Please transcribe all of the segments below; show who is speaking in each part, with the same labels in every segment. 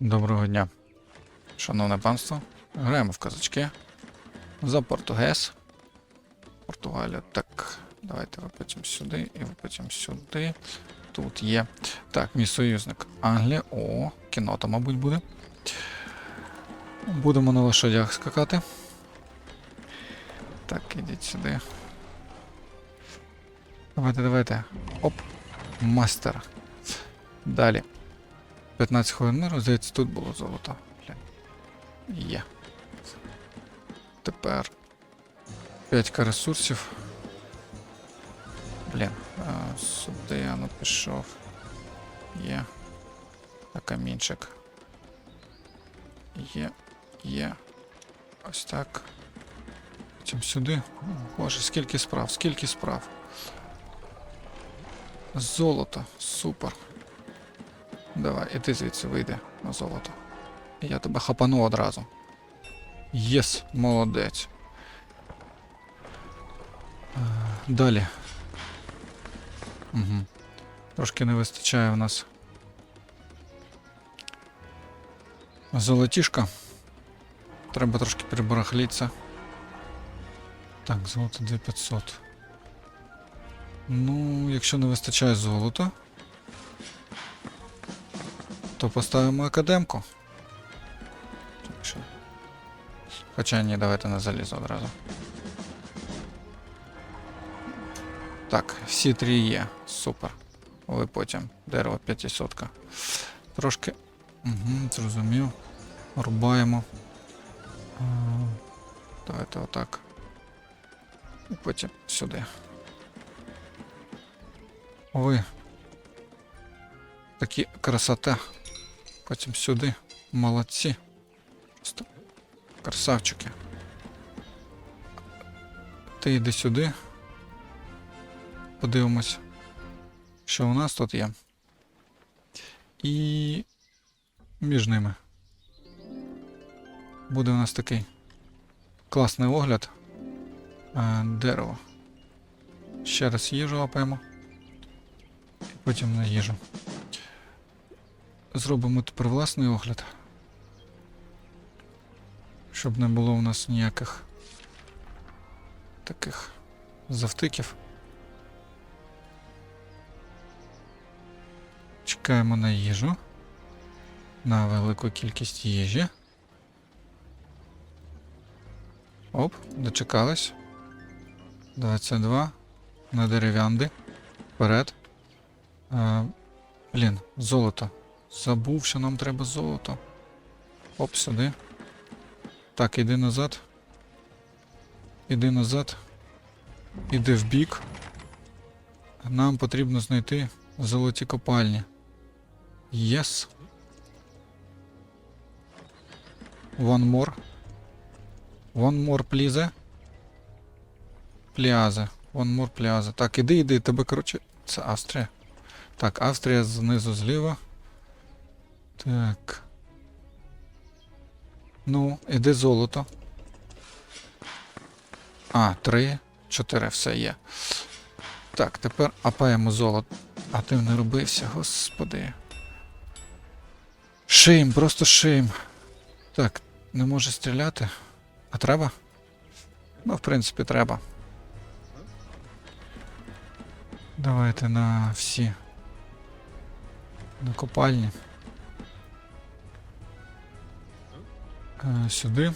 Speaker 1: Доброго дня, шановне панство. Граємо в казачки за Португес. Португалія. Так, давайте випитимо сюди і випитимо сюди. Тут є. Так, мій союзник Англія. О, кінота, мабуть, буде. Будемо на лошадях скакати. Так, ідіть сюди. Давайте, давайте. Оп. Мастер. Далі. 15 хвилин миру, здається, тут було золото. Є. Тепер 5к ресурсів. Блін. А, сюди я ну пішов. Є. А камінчик. Є. Є. Ось так. Потім сюди. О, Боже, скільки справ, скільки справ. Золото. Супер. Давай, і ти звідси вийди на золото. Я тебе хапану одразу. Єс, молодець. Е, Далі. Угу. Трошки не вистачає в нас. Золотішка. Треба трошки перебарахлітися. Так, золото 2500. Ну, якщо не вистачає золота, то поставимо академку. Хоча ні, давайте на залізо одразу. Так, всі три є. Супер. Але потім дерево 500. Трошки. Угу, зрозумів. Рубаємо. Давайте отак. І потім сюди. Ви. Такі красота. Потім сюди. Молодці. Просто Красавчики. Ти йди сюди. Подивимось, що у нас тут є. І між ними. Буде у нас такий класний огляд. Е, Дерево. Ще раз їжу лапаємо. Потім на їжу. Зробимо тепер власний огляд. Щоб не було у нас ніяких таких завтиків. Чекаємо на їжу. На велику кількість їжі. Оп, дочекались. 22. На дерев'янди. Вперед. А, блін, золото. Забув, що нам треба золото. Оп, сюди. Так, іди назад. Іди назад. Іди в бік. Нам потрібно знайти золоті копальні. Єс. One more. One more, please. Пліазе. One more, пліазе. Так, іди, іди, тебе, коротше. Це Австрія. Так, Австрія знизу зліва. Так. Ну, іде золото. А, три, чотири, все є. Так, тепер апаємо золото. А ти не робився, господи. Шим, просто шим. Так, не може стріляти. А треба? Ну, в принципі, треба. Давайте на всі. На копальні. Е, сюди.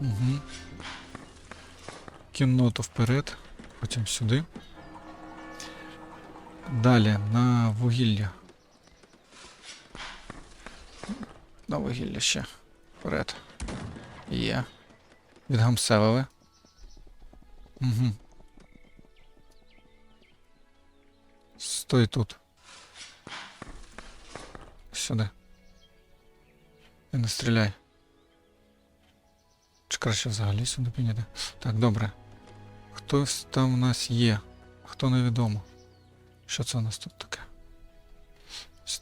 Speaker 1: Угу. Кінноту вперед. Потім сюди. Далі на вугілля. На вугілля ще. Вперед. Є. Відгамселили. Угу. Стой тут. Сюди. І не стріляй. Чи краще взагалі сюди підняти? Так, добре. Хтось там у нас є. Хто невідомо. Що це у нас тут таке?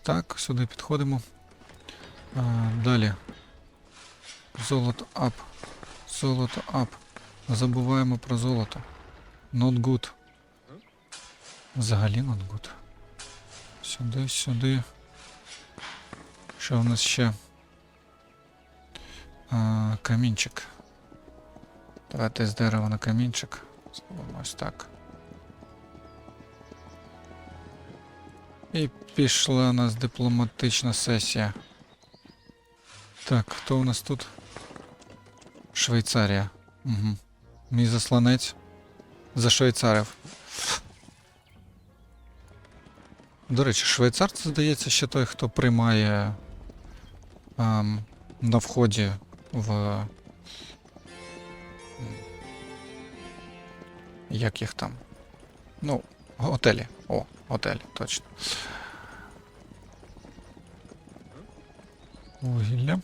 Speaker 1: Так, сюди підходимо. А, далі. Золото ап. Золото ап. Забуваємо про золото. Not good. Взагалі not good. Сюди, сюди. Що у нас ще? Камінчик. Давайте з дерева на камінчик. Зробимо ось так. І пішла у нас дипломатична сесія. Так, хто у нас тут? Швейцарія. Угу. Мій засланець зашвейцарив. До речі, швейцар це здається ще той, хто приймає ем, на вході в. Як їх там? Ну, готелі. О, готель, точно. Вугілля.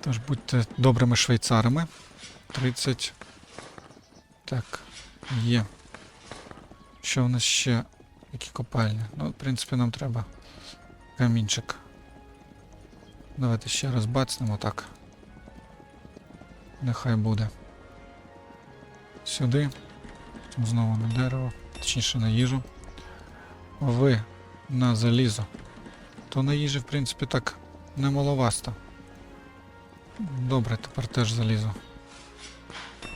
Speaker 1: Тож будьте добрими швейцарами. 30. Так, є. Що в нас ще? Які копальні? Ну, в принципі, нам треба камінчик. Давайте ще раз бацнемо так. Нехай буде. Сюди. Знову на дерево, точніше на їжу. Ви на залізо. То на їжі, в принципі, так немаловасто. Добре, тепер теж залізо.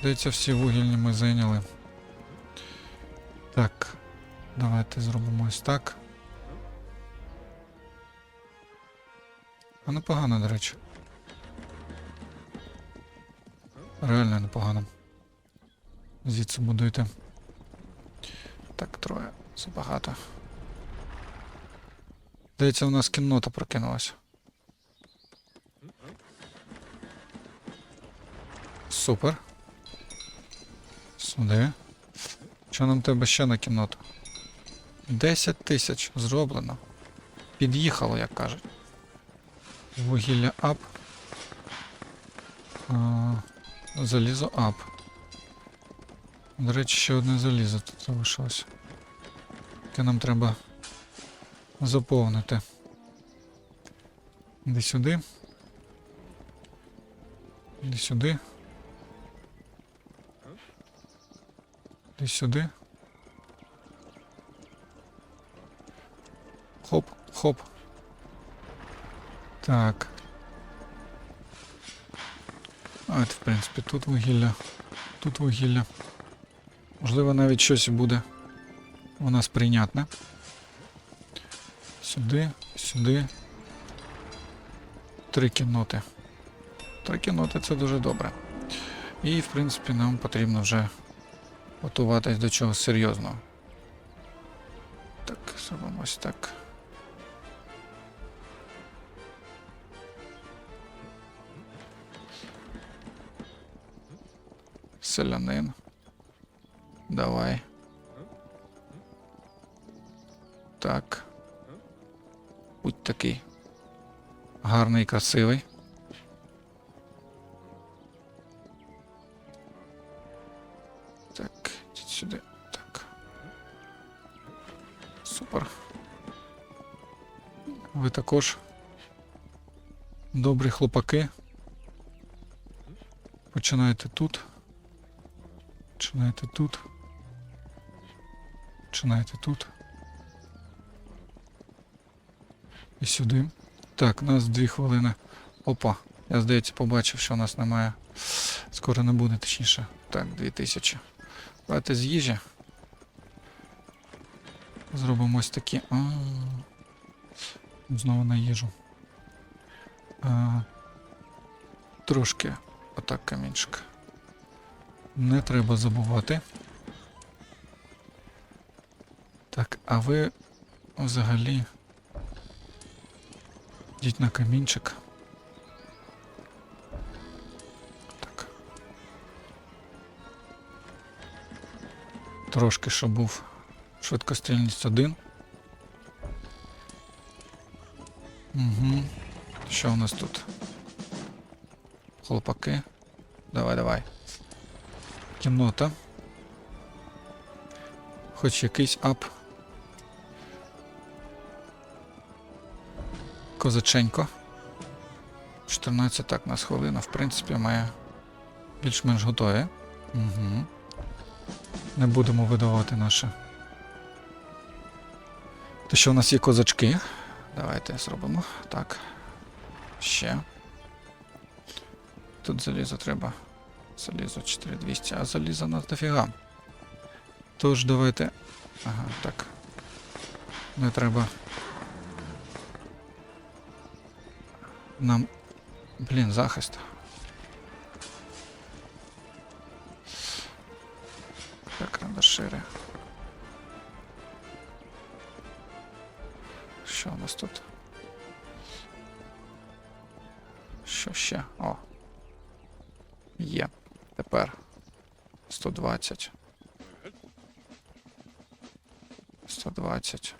Speaker 1: Здається, всі вугільні ми зайняли. Так. Давайте зробимо ось так. А непогано, до речі. Реально непогано. Звідси будуйте. Так, троє. Забагато. Здається, у нас кіннота прокинулася. Супер. Сюди. Що нам треба ще на кінноту? 10 тисяч зроблено. Під'їхало, як кажуть. Вугілля ап. А, залізо ап. До речі, ще одне залізо тут залишилось. Яке нам треба заповнити. Іди сюди. Іди сюди. Іди сюди. Хоп, хоп. Так. А, в принципі, тут вугілля. Тут вугілля. Можливо, навіть щось буде у нас прийнятне. Сюди, сюди. Три кінноти. Три кінноти це дуже добре. І, в принципі, нам потрібно вже готуватись до чогось серйозного. Так, зробимо так. Селянин. Давай. Так. Будь такий. Гарний, красивий. Так, ідіть сюди. Так. Супер. Ви також добрі хлопаки. Починаєте тут. Починаєте тут. Починаєте тут. І сюди. Так, у нас дві хвилини. Опа. Я, здається, побачив, що у нас немає. Скоро не буде, точніше. Так, 2000. Давайте з їжі. Зробимо ось такі. А, Знову на їжу. А, Трошки отак камінчик. Не треба забувати. Так, а ви взагалі йдіть на камінчик. Так. Трошки, щоб був швидкострільність один. Угу. Що у нас тут? Хлопаки. Давай, давай. Кімнота. Хоч якийсь ап. Козаченько. 14 так, нас хвилина, в принципі, має більш-менш готові. Угу. Не будемо видавати наше. Те, що у нас є козачки. Давайте зробимо так. Ще. Тут залізо треба. Залізо 4200, а залізо нас дофіга. Тож давайте. Ага, так. Не треба. Нам. Блін, захист. Так, шире. Що у нас тут? Що ще? О. Є. Тепер. 120. 120.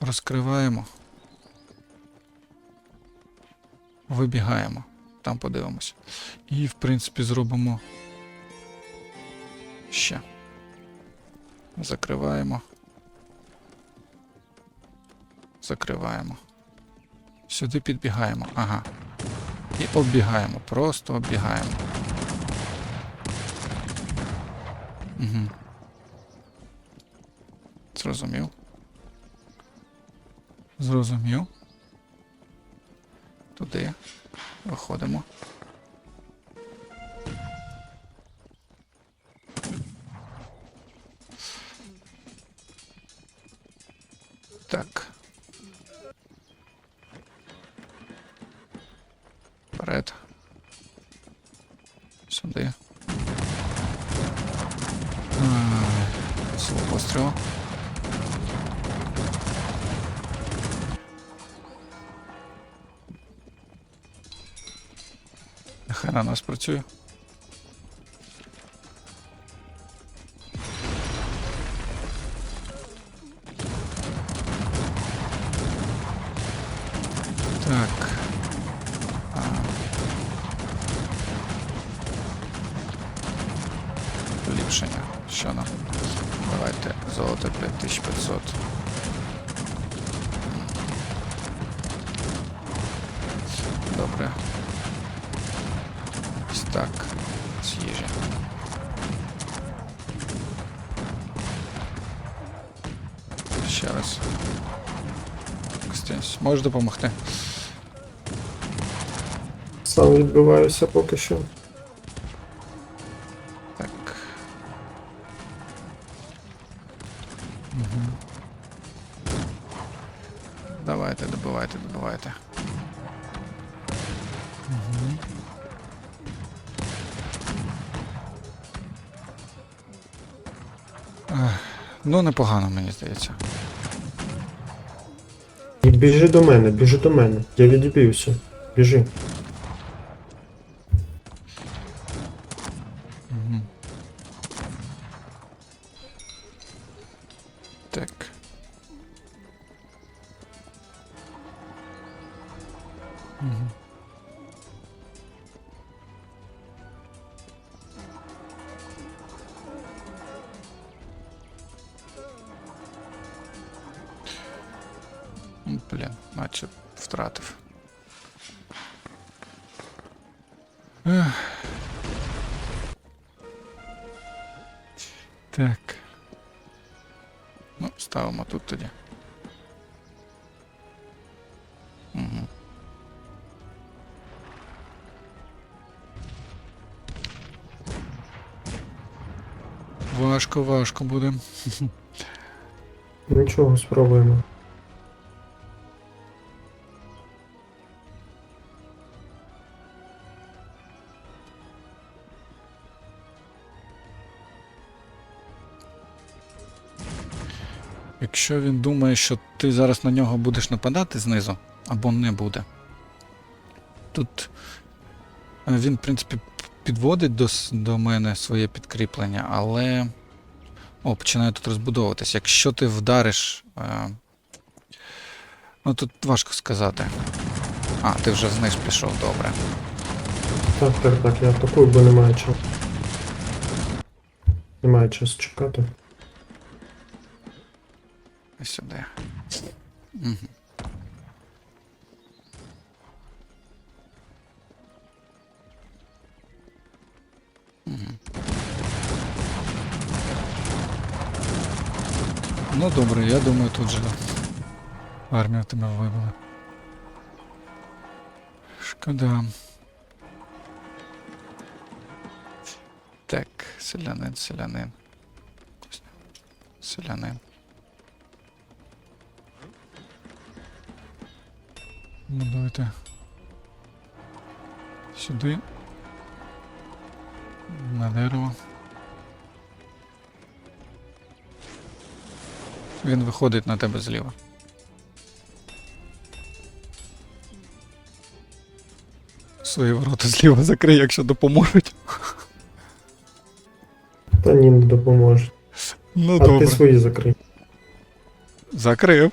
Speaker 1: Розкриваємо. Вибігаємо. Там подивимось. І, в принципі, зробимо ще. Закриваємо. Закриваємо. Сюди підбігаємо. Ага. І оббігаємо. Просто оббігаємо. Угу. Зрозумів. Зрозумів. Туди. Виходимо. Так. Сюди. Слово пострілу. Нехай на нас працює. Так. Можеш допомогти?
Speaker 2: Сам відбиваюся поки що.
Speaker 1: Так. Угу. Давайте, добивайте, добивайте. Угу. Ну, непогано, мені здається.
Speaker 2: Біжи до мене, біжи до мене. Я відбився. Біжи.
Speaker 1: Угу. Так. Ну, ставимо тут тоді. Угу. Важко, важко буде.
Speaker 2: Нічого, спробуємо.
Speaker 1: Якщо він думає, що ти зараз на нього будеш нападати знизу, або не буде. Тут е, він, в принципі, підводить до, до мене своє підкріплення, але. О, починає тут розбудовуватись. Якщо ти вдариш. Е... Ну тут важко сказати. А, ти вже вниз пішов, добре.
Speaker 2: Так, так, так, я атакую, бо немає часу. Немає часу чекати.
Speaker 1: Сюди. Угу. Ну добре, я думаю, тут же Армію тебе вибили. Шкода. Так, селянин, селянин. Селянин. Ну, давайте. Сюди. На дерево. Він виходить на тебе зліва. Свої ворота зліва закрий, якщо допоможуть.
Speaker 2: Та ні, не допоможе.
Speaker 1: Ну
Speaker 2: а
Speaker 1: добре.
Speaker 2: ти свої закрий.
Speaker 1: Закрив.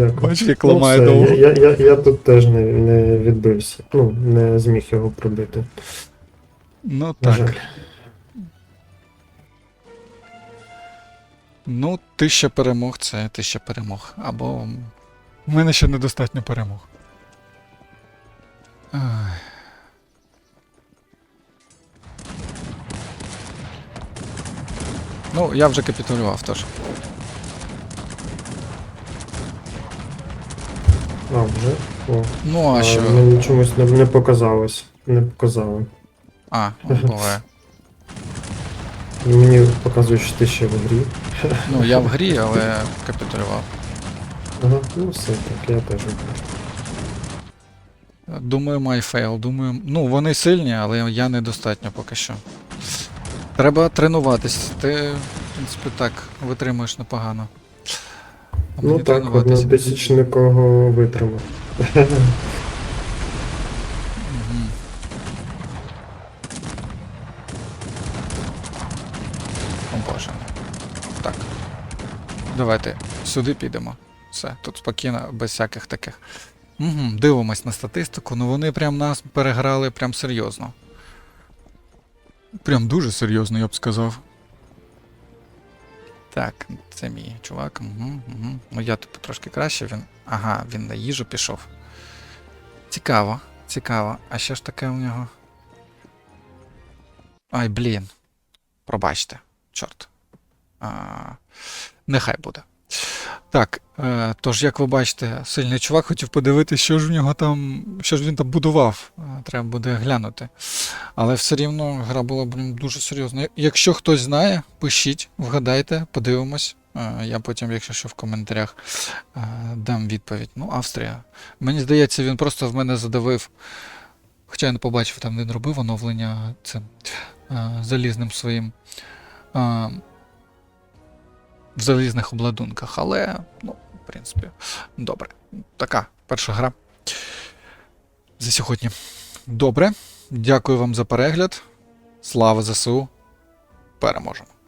Speaker 2: Дякую.
Speaker 1: Бачиш, як
Speaker 2: Ну,
Speaker 1: ламає
Speaker 2: все,
Speaker 1: довго.
Speaker 2: я, я, я тут теж не, не відбився. Ну, не зміг його пробити.
Speaker 1: Ну так.
Speaker 2: жаль.
Speaker 1: Ну, тисяча перемог це тисяча перемог. Або. У мене ще недостатньо перемог. Ну, я вже капітулював теж.
Speaker 2: А, вже? О.
Speaker 1: Ну, а що?
Speaker 2: Мені чомусь не, не показалось. Не показало.
Speaker 1: А, ну, буває.
Speaker 2: Мені показує, що ти ще в грі.
Speaker 1: Ну, я в грі, але капітулював.
Speaker 2: Ага, ну все, так, я теж в грі.
Speaker 1: Думаю, MyFail. Думаю, ну вони сильні, але я недостатньо поки що. Треба тренуватись. Ти, в принципі, так, витримуєш непогано.
Speaker 2: Ну так, однотисячникого витримав.
Speaker 1: Мгм. О боже. Так. Давайте сюди підемо. Все, тут спокійно, без всяких таких. Угу, дивимось на статистику, ну вони прям нас переграли прям серйозно. Прям дуже серйозно, я б сказав. Так, це мій чувак. Угу, угу. Ну я тут трошки краще, він. Ага, він на їжу пішов. Цікаво, цікаво. А що ж таке у нього? Ай, блін. Пробачте. Чорт. А, нехай буде. Так, е, тож, як ви бачите, сильний чувак хотів подивитися, що ж в нього там, що ж він там будував. Е, Треба буде глянути. Але все рівно гра була блін, дуже серйозна. Якщо хтось знає, пишіть, вгадайте, подивимось. Е, Я потім, якщо що в коментарях, дам відповідь. Ну, Австрія. Мені здається, він просто в мене задавив. Хоча я не побачив, там він робив оновлення цим залізним своїм. В залізних обладунках, але, ну, в принципі, добре. Така перша гра за сьогодні. Добре. Дякую вам за перегляд. Слава ЗСУ. Переможемо.